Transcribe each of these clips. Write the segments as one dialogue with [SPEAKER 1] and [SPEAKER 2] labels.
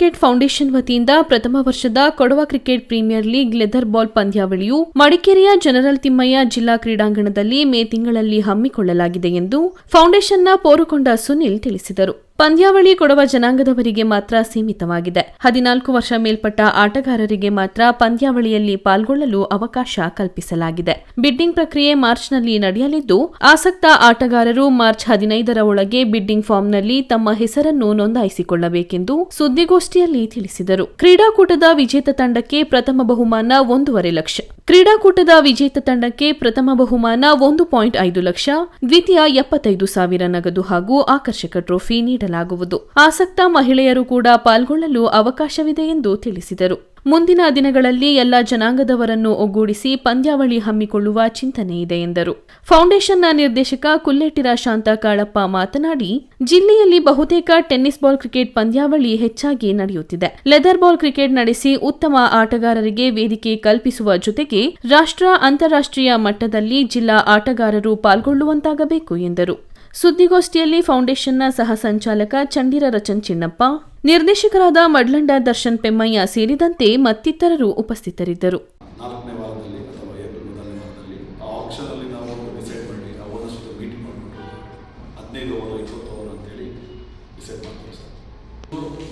[SPEAKER 1] Cricket foundation ವತಿಯಿಂದ ಪ್ರಥಮ ವರ್ಷದ Kodava cricket premier league leather ball ಪಂದ್ಯಾವಳಿಯು ಮಡಿಕೇರಿಯ ಜನರಲ್ ತಿಮ್ಮಯ್ಯ ಜಿಲ್ಲಾ ಕ್ರೀಡಾಂಗಣದಲ್ಲಿ ಮೇ ತಿಂಗಳಲ್ಲಿ ಹಮ್ಮಿಕೊಳ್ಳಲಾಗಿದೆ ಎಂದು ಫೌಂಡೇಶನ್ನ ಪೋರುಕೊಂಡ ಸುನಿಲ್ ತಿಳಿಸಿದರು. ಪಂದ್ಯಾವಳಿ ಕೊಡವ ಜನಾಂಗದವರಿಗೆ ಮಾತ್ರ ಸೀಮಿತವಾಗಿದೆ. ಹದಿನಾಲ್ಕು ವರ್ಷ ಮೇಲ್ಪಟ್ಟ ಆಟಗಾರರಿಗೆ ಮಾತ್ರ ಪಂದ್ಯಾವಳಿಯಲ್ಲಿ ಪಾಲ್ಗೊಳ್ಳಲು ಅವಕಾಶ ಕಲ್ಪಿಸಲಾಗಿದೆ. ಬಿಡ್ಡಿಂಗ್ ಪ್ರಕ್ರಿಯೆ ಮಾರ್ಚ್ನಲ್ಲಿ ನಡೆಯಲಿದ್ದು, ಆಸಕ್ತ ಆಟಗಾರರು ಮಾರ್ಚ್ ಹದಿನೈದರ ಒಳಗೆ ಬಿಡ್ಡಿಂಗ್ ಫಾರ್ಮ್ನಲ್ಲಿ ತಮ್ಮ ಹೆಸರನ್ನು ನೋಂದಾಯಿಸಿಕೊಳ್ಳಬೇಕೆಂದು ಸುದ್ದಿಗೋಷ್ಠಿಯಲ್ಲಿ ತಿಳಿಸಿದರು. ಕ್ರೀಡಾಕೂಟದ ವಿಜೇತ ತಂಡಕ್ಕೆ ಪ್ರಥಮ ಬಹುಮಾನ ಒಂದೂವರೆ ಲಕ್ಷ. ಕ್ರೀಡಾಕೂಟದ ವಿಜೇತ ತಂಡಕ್ಕೆ ಪ್ರಥಮ ಬಹುಮಾನ ಒಂದು ಪಾಯಿಂಟ್ ಐದು ಲಕ್ಷ, ದ್ವಿತೀಯ ಎಪ್ಪತ್ತೈದು ಸಾವಿರ ನಗದು ಹಾಗೂ ಆಕರ್ಷಕ ಟ್ರೋಫಿ ನೀಡಲಾಗುವುದು. ಆಸಕ್ತ ಮಹಿಳೆಯರು ಕೂಡ ಪಾಲ್ಗೊಳ್ಳಲು ಅವಕಾಶವಿದೆ ಎಂದು ತಿಳಿಸಿದರು. ಮುಂದಿನ ದಿನಗಳಲ್ಲಿ ಎಲ್ಲ ಜನಾಂಗದವರನ್ನು ಒಗ್ಗೂಡಿಸಿ ಪಂದ್ಯಾವಳಿ ಹಮ್ಮಿಕೊಳ್ಳುವ ಚಿಂತನೆ ಇದೆ ಎಂದರು. ಫೌಂಡೇಶನ್ನ ನಿರ್ದೇಶಕ ಕುಲ್ಲೆಟ್ಟಿರ ಶಾಂತ ಕಾಳಪ್ಪ ಮಾತನಾಡಿ, ಜಿಲ್ಲೆಯಲ್ಲಿ ಬಹುತೇಕ ಟೆನ್ನಿಸ್ ಬಾಲ್ ಕ್ರಿಕೆಟ್ ಪಂದ್ಯಾವಳಿ ಹೆಚ್ಚಾಗಿ ನಡೆಯುತ್ತಿದೆ. ಲೆದರ್ ಬಾಲ್ ಕ್ರಿಕೆಟ್ ನಡೆಸಿ ಉತ್ತಮ ಆಟಗಾರರಿಗೆ ವೇದಿಕೆ ಕಲ್ಪಿಸುವ ಜೊತೆಗೆ ರಾಷ್ಟ್ರ ಅಂತಾರಾಷ್ಟ್ರೀಯ ಮಟ್ಟದಲ್ಲಿ ಜಿಲ್ಲಾ ಆಟಗಾರರು ಪಾಲ್ಗೊಳ್ಳುವಂತಾಗಬೇಕು ಎಂದರು. ಸುದ್ದಿಗೋಷ್ಠಿಯಲ್ಲಿ ಫೌಂಡೇಶನ್ನ ಸಹ ಸಂಚಾಲಕ ಚಂಡೀರ ರಚನ್ ಚಿನ್ನಪ್ಪ, ನಿರ್ದೇಶಕರಾದ ಮಡ್ಲಂಡ ದರ್ಶನ್ ಪೆಮ್ಮಯ್ಯ ಸೇರಿದಂತೆ ಮತ್ತಿತರರು ಉಪಸ್ಥಿತರಿದ್ದರು.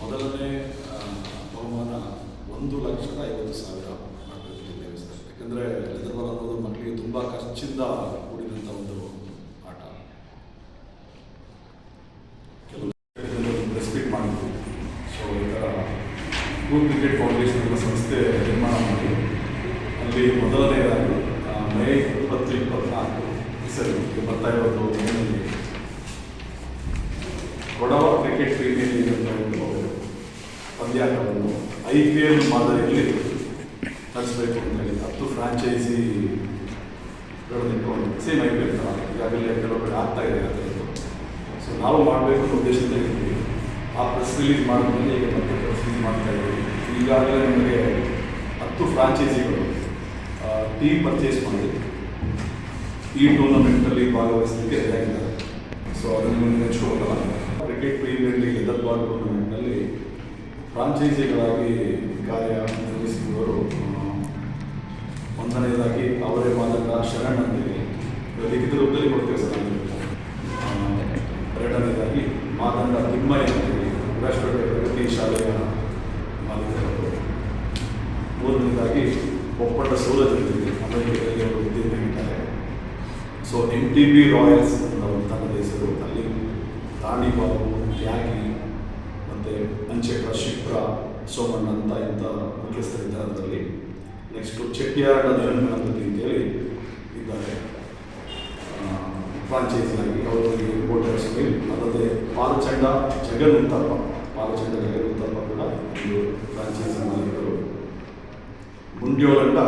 [SPEAKER 2] ಮೊದಲನೇ ಮಕ್ಕಳಿಗೆ ತುಂಬ ಖರ್ಚಿಂದ ಕೂಡಿದಂಥ ಒಂದು ಆಟ ಕೆಲವು ರೆಸ್ಪೆಕ್ಟ್ ಮಾಡಿದ್ವಿ ಸೊ ಈ ಥರ ಟೂ ಕ್ರಿಕೆಟ್ ಫೌಂಡೇಶನ್ ಎಂಬ ಸಂಸ್ಥೆ ನಿರ್ಮಾಣ ಮಾಡಿ ಅಲ್ಲಿ ಮೊದಲನೆಯದಾಗಿ ಮೇ ಇಪ್ಪತ್ತು ಇಪ್ಪತ್ನಾಲ್ಕು ಸರಿ ಬರ್ತಾ ಇರೋದು ಮೇನಲ್ಲಿ. ಕೊಡವ ಕ್ರಿಕೆಟ್ ಅಂತ ಒಂದು ಪಂದ್ಯಾಟವನ್ನು ಐ ಪಿ ಎಲ್ ಮಾದರಿಯಲ್ಲಿ ನಡೆಸಬೇಕು ಅಂತ ಹೇಳಿ ಹತ್ತು ಫ್ರಾಂಚೈಸಿ ಇಟ್ಕೊಂಡು ಸೇಮ್ ಐ ಪಿ ಎಲ್ ಈಗಾಗಲೇ ಕೆಲವು ಕಡೆ ಆಗ್ತಾ ಇದೆ ಆ ಸೊ ನಾವು ಮಾಡಬೇಕು ಅನ್ನೋ ಉದ್ದೇಶದಲ್ಲಿ ಆ ಪ್ರೆಸ್ ರಿಲೀಸ್ ಮಾಡಿದ್ಮೇಲೆ ಈಗ ಮತ್ತೆ ಪ್ರೆಸ್ ರಿಲೀಸ್ ಮಾಡ್ತಾ ಇದ್ದೀವಿ. ಈಗಾಗಲೇ ನಮಗೆ ಹತ್ತು ಫ್ರಾಂಚೈಸಿಗಳು ಟೀಮ್ ಪರ್ಚೇಸ್ ಮಾಡಿ ಈ ಟೂರ್ನಮೆಂಟಲ್ಲಿ ಭಾಗವಹಿಸಲಿಕ್ಕೆ ಇದ್ದಾರೆ ಸೊ ಅದನ್ನು ನೀವು ನೆಚ್ಕೋಬೋದಲ್ಲ ಕ್ರಿಕೆಟ್ ಪ್ರೀಮಿಯರ್ ಲೀಗ್ ಎದರ್ಬಾರ್ ಟೂರ್ನಮೆಂಟ್ನಲ್ಲಿ ಫ್ರಾಂಚೈಸಿಗಳಾಗಿ ಕಾರ್ಯ ನಿರ್ವಹಿಸಿದವರು ಒಂದನೇದಾಗಿ ಅವರೇ ಮಾದಕ ಶರಣ್ ಅಂತೇಳಿ ಲಿಖಿತ ರೂಪದಲ್ಲಿ ಕೊಡ್ತೇವೆ ಸರ್. ಎರಡನೇದಾಗಿ ಮಾದಂಡ ತಿಮ್ಮಯ್ಯ ಮೂರನೇದಾಗಿ ಒಪ್ಪಟ್ಟ ಸೂರಜ್ ಅಮೆರಿಕದಲ್ಲಿ ಅವರು ವಿದ್ಯೆಗಿದ್ದಾರೆ so N T B royals ಅಂತ ತಂಡದ ಹೆಸರು ಅಲ್ಲಿ ತಾಣಿಬಾಬು ತ್ಯಾಗಿ ಮತ್ತು ಅಂಚೆ ಶಿಪ್ರ ಸೋಮಣ್ಣ ಅಂತ ಇಂಥ ಮುಖ್ಯಸ್ಥರಿದ್ದಾರೆ ಅದರಲ್ಲಿ. ನೆಕ್ಸ್ಟು ಚೆಟ್ಟಿಯಾಡ ನಿರಂಜನಪತಿ ಅಂತೇಳಿ ಇದ್ದಾರೆ. ಫ್ರಾಂಚೈಸಿಯಾಗಿ ಅವರಿಗೆ ರಿಪೋರ್ಟರ್ಸ್ ಅಲ್ಲದೆ ಪಾಲಚಂಡ ಜಗನ್ನುತ್ತಪ್ಪ ಪಾಲಚಂಡ ಜಗನ್ನುತ್ತಪ್ಪ ಕೂಡ ಒಂದು ಫ್ರಾಂಚೈಸ್ ಮುಂಡ್ಯೋಲಂಡ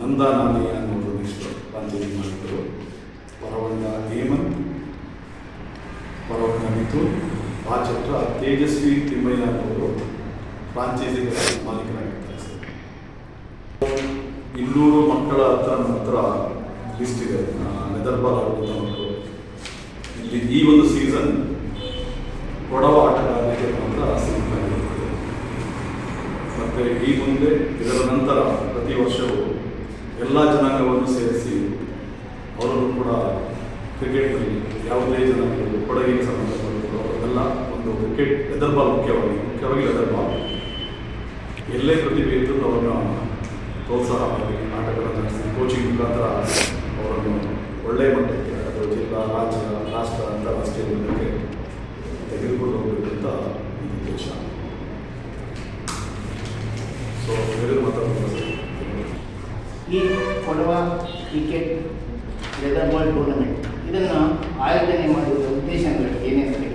[SPEAKER 2] ನಂದಾನಾನಿ ಅನ್ನೋರು ನೆಕ್ಸ್ಟ್ ಫ್ರಾಂಚೈಸಿ ಮಾಲೀಕರು ಪರವಂಡ ಹೇಮಂತ್ ಪರವಂಡ ಮಿಥುನ್ ಚಿತ್ರ ತೇಜಸ್ವಿ ತಿಮ್ಮಯ್ಯ ಅನ್ನೋರು ಫ್ರಾಂಚೈಸಿಗಳ ಮಾಲೀಕರಾಗಿರ್ತಾರೆ ಸರ್. ಇನ್ನೂರು ಮಕ್ಕಳ ಹತ್ರ ಹತ್ರ ಲಿಸ್ಟ್ ಇದೆ. ನೆದರ್ಬಾಲ್ ಆಡುವಂಥ ಮಕ್ಕಳು ಇಲ್ಲಿ ಈ ಒಂದು ಸೀಸನ್ ಕೊಡವ ಆಟಗಾರರಿಗೆ ಮಾತ್ರ ಸೀಮಿತವಾಗಿರುತ್ತದೆ ಮತ್ತು ಈ ಮುಂದೆ ಇದರ ನಂತರ ಪ್ರತಿ ವರ್ಷವೂ ಎಲ್ಲ ಜನಾಂಗವನ್ನು ಸೇರಿಸಿ ಅವರನ್ನು ಕೂಡ ಕ್ರಿಕೆಟ್ನಲ್ಲಿ ಯಾವುದೇ ಜನಾಂಗಗಳು ಕೊಡಗಿಗೆ ಸಂಬಂಧಪಟ್ಟರು ಅವರೆಲ್ಲ ಒಂದು ಕ್ರಿಕೆಟ್ ಎದರ್ಬಾಲ್ ಮುಖ್ಯವಾಗಿ ಮುಖ್ಯವಾಗಿ ಎದರ್ಬಾಲ್ ಬಾಲ್ ಎಲ್ಲೇ ಪ್ರತಿಭೆ ಇದ್ದರೂ ಅವರನ್ನು ಪ್ರೋತ್ಸಾಹ ಮಾಡಿ ನಾಟಕಗಳನ್ನು ನಡೆಸಿ ಕೋಚಿಂಗ್ ಮುಖಾಂತರ ಅವರನ್ನು ಒಳ್ಳೆಯ ಮಟ್ಟಕ್ಕೆ, ಅಥವಾ ಜಿಲ್ಲಾ, ರಾಜ್ಯ, ರಾಷ್ಟ್ರ, ಅಂತಾರಾಷ್ಟ್ರೀಯ ಮಟ್ಟಕ್ಕೆ ತೆಗೆದುಕೊಂಡು ಹೋಗಬೇಕು ಅಂತ ಒಂದು ಉದ್ದೇಶ ಸೊ ಬೇರೆ ಮಾತಾಡ್ಬೋದು ಸರ್
[SPEAKER 3] ಈ Kodava cricket leather ball tournament ಇದನ್ನು ಆಯೋಜನೆ ಮಾಡುವ ಉದ್ದೇಶಗಳು ಏನೆಂದರೆ,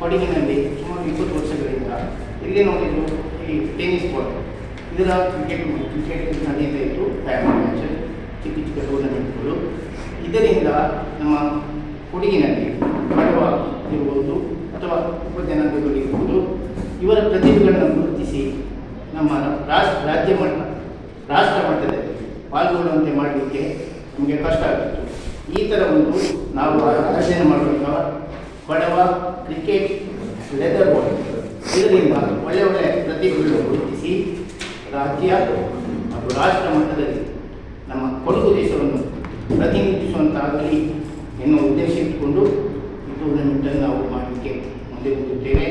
[SPEAKER 3] ಕೊಡಗಿನಲ್ಲಿ ಸುಮಾರು ಇಪ್ಪತ್ತು ವರ್ಷಗಳಿಂದ ಇಲ್ಲಿ ನೋಡಿದ್ರು ಈ ಟೆನಿಸ್ ಬಾಲ್ ಇದರ ಕ್ರಿಕೆಟ್ ಕ್ರಿಕೆಟ್ ನಡೆಯದೇ ಇತ್ತು. ಮ್ಯಾಚ್ ಚಿಕ್ಕ ಚಿಕ್ಕ ಟೂರ್ನಮೆಂಟ್ಗಳು ಇದರಿಂದ ನಮ್ಮ ಕೊಡಗಿನಲ್ಲಿ ಬಡವ ಇರ್ಬೋದು ಅಥವಾ ಉಪಜನಾಂಗಗಳು ಇರ್ಬೋದು ಇವರ ಪ್ರತಿಭೆಗಳನ್ನು ಗುರುತಿಸಿ ನಮ್ಮ ರಾಷ್ಟ್ರ, ರಾಜ್ಯ ಮಟ್ಟ, ರಾಷ್ಟ್ರ ಮಟ್ಟದಲ್ಲಿ ಪಾಲ್ಗೊಳ್ಳುವಂತೆ ಮಾಡಲಿಕ್ಕೆ ನಮಗೆ ಕಷ್ಟ ಆಗುತ್ತೆ ಈ ಥರ ಒಂದು ನಾವು ಅಧ್ಯಯನ ಮಾಡಬೇಕಾ? ಬಡವ ಕ್ರಿಕೆಟ್ ಲೆದರ್ ಬಾಲ್ ಇದರಿಂದ ಒಳ್ಳೆ ಒಳ್ಳೆ ಪ್ರತಿಭೆಗಳು ಗುರುತಿಸಿ, ರಾಜ್ಯ ಮತ್ತು ರಾಷ್ಟ್ರ ಮಟ್ಟದಲ್ಲಿ ನಮ್ಮ ಕೊಡಗು ದೇಶವನ್ನು ಪ್ರತಿನಿಧಿಸುವಂತಾಗಲಿ ಎನ್ನುವ ಉದ್ದೇಶ ಇಟ್ಟುಕೊಂಡು ಟೂರ್ನಮೆಂಟನ್ನು ನಾವು ಮಾಡಲಿಕ್ಕೆ ಮುಂದೆ ಹೋಗುತ್ತೇವೆ